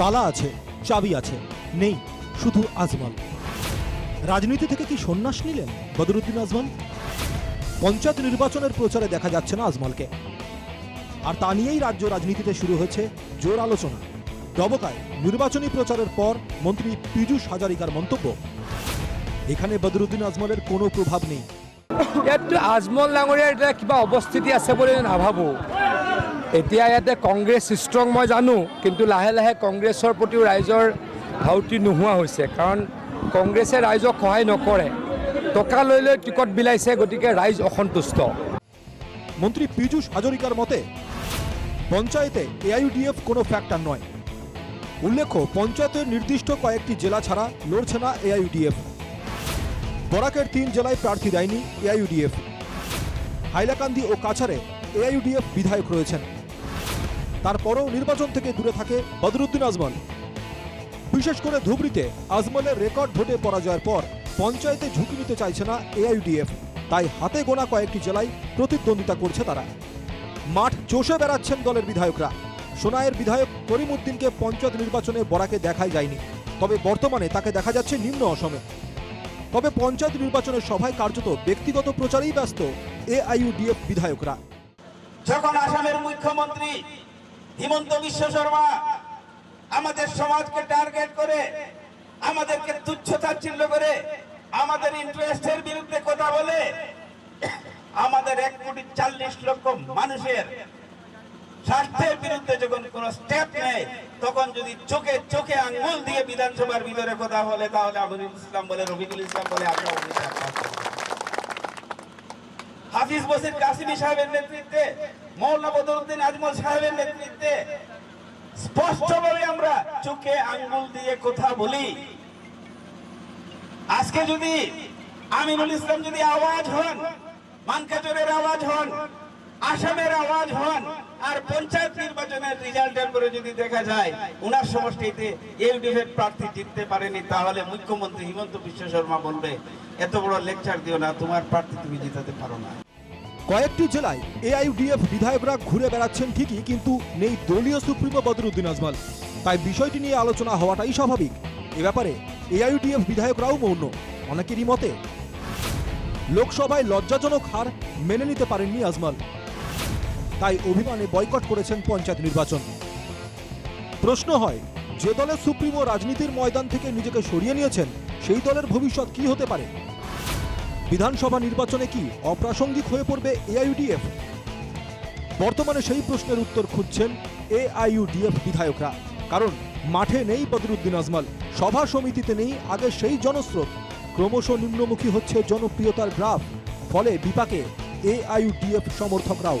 তালা আছে, চাবি আছে, নেই, শুধু আজমল রাজনীতি থেকে কি সন্ন্যাস নিলেন বদরুদ্দিন আজমল পঞ্চায়েত নির্বাচনের প্রচারে দেখা যাচ্ছে না আজমলকে। আর তা নিয়েই রাজ্য রাজনীতিতে শুরু হয়েছে জোর আলোচনা। ডবকায় নির্বাচনী প্রচারের পর মন্ত্রী পীযূষ হাজারিকার মন্তব্য। এখানে বদরুদ্দিন আজমলের কোনো প্রভাব নেই। ইয়াততো আজমল ডাঙৰীয়াৰ এতিয়া কিবা অৱস্থিতি আছে বুলি নাভাবোঁ। এতিয়া ইয়াতে কংগ্ৰেছ ষ্ট্ৰং মই জানো, কিন্তু লাহে লাহে কংগ্ৰেছৰ প্ৰতিও ৰাইজৰ ধাউতি নোহোৱা হৈছে, কাৰণ কংগ্ৰেছে ৰাইজক সহায় নকৰে। টকা লৈ লৈ টিকট বিলাইছে, গতিকে ৰাইজ অসন্তুষ্ট। মন্ত্রী পীযূষ হাজরিকার মতে, পঞ্চায়েতে এআইইউডিএফ কোনো ফ্যাক্টর নয়। উল্লেখ্য পঞ্চায়েতের নির্দিষ্ট কয়েকটি জেলা ছাড়া লড়ছে না এআইইউডিএফ বরাকের তিন জেলায় প্রার্থী দেয়নি এআইইউডিএফ। হাইলাকান্দি ও কাছারে এআইইউডিএফ বিধায়ক রয়েছেন। তারপরও নির্বাচন থেকে দূরে থাকে বদরুদ্দিন আজমল। বিশেষ করে ধুবড়িতে আজমলের রেকর্ড ভোটে পরাজয়ের পর পঞ্চায়েতে ঝুঁকি নিতে চাইছে না এআইইউডিএফ, তাই হাতে গোনা কয়েকটি জেলায় প্রতিদ্বন্দ্বিতা করছে তারা। মাঠ চষে বেড়াচ্ছেন দলের বিধায়করা। সোনায়ের বিধায়ক করিম উদ্দিনকে পঞ্চায়েত নির্বাচনে বরাকে দেখাই যায়নি। তবে বর্তমানে তাকে দেখা যাচ্ছে নিম্ন অসমে। তবে পঞ্চায়েত নির্বাচনের সভায় কার্যত ব্যক্তিগত প্রচারেই ব্যস্ত এআইইউডিএফ বিধায়করা। যখন আসামের মুখ্যমন্ত্রী হিমন্ত বিশ্ব শর্মা আমাদের সমাজকে টার্গেট করে, আমাদেরকে তুচ্ছ তাচ্ছিল্য করে, আমাদের ইন্টারেস্টের বিরুদ্ধে কথা বলে, আমাদের এক কোটি চাল্লিশ লক্ষ মানুষের স্বার্থের বিরুদ্ধে যখন কোন স্টেপ নেয় তখন যদি চোখে চোখে আঙ্গুল দিয়ে বিধানসভার ভিতরে কথা বলে তাহলে আমিরুল ইসলাম বলে, রফিকুল ইসলাম বলে আমরা হাফিজ বসির কাসিমি সাহেবের নেতৃত্বে, মৌলানা বদরুদ্দিন আজমল সাহেবের নেতৃত্বে, স্পষ্টভাবে আমরা চোখে আঙ্গুল দিয়ে কথা বলি। আজকে যদি আমিনুল ইসলাম যদি আওয়াজ হন মানকাজরের আওয়াজ হন, আসামের আওয়াজ হন আর পঞ্চায়েত নির্বাচনের রেজাল্টের পরে যদি দেখা যায়, উনার সমষ্টিতে ইউডিএফ প্রার্থী জিততে পারেনি, তাহলে মুখ্যমন্ত্রী হিমন্ত বিশ্ব শর্মা বলবে, এত বড় লেকচার দিও না, তোমার প্রার্থী তুমি জিতাতে পারো না। কয়েকটি জেলায় এআইইউডিএফ বিধায়করা ঘুরে বেড়াচ্ছেন ঠিকই, কিন্তু নেই দলীয় সুপ্রিমো বদরুদ্দিন আজমল। তাই বিষয়টি নিয়ে আলোচনা হওয়াটাই স্বাভাবিক। এ ব্যাপারে এআইইউডিএফ বিধায়করাও মৌন। অনেকেরই মতে, লোকসভায় লজ্জাজনক হার মেনে নিতে পারেননি আজমল। তাই অভিমানে বয়কট করেছেন পঞ্চায়েত নির্বাচন। প্রশ্ন হয়, যে দলের সুপ্রিমো রাজনীতির ময়দান থেকে নিজেকে সরিয়ে নিয়েছেন, সেই দলের ভবিষ্যৎ কি হতে পারে? বিধানসভা নির্বাচনে কি অপ্রাসঙ্গিক হয়ে পড়বে এআইইউডিএফ? বর্তমানে সেই প্রশ্নের উত্তর খুঁজছেন এআইইউডিএফ বিধায়করা। কারণ, মাঠে নেই বদরুদ্দিন আজমল, সভা সমিতিতে নেই আগে সেই জনস্রোত। ক্রমশ নিম্নমুখী হচ্ছে জনপ্রিয়তার গ্রাফ, ফলে বিপাকে এআইইউডিএফ সমর্থকরাও।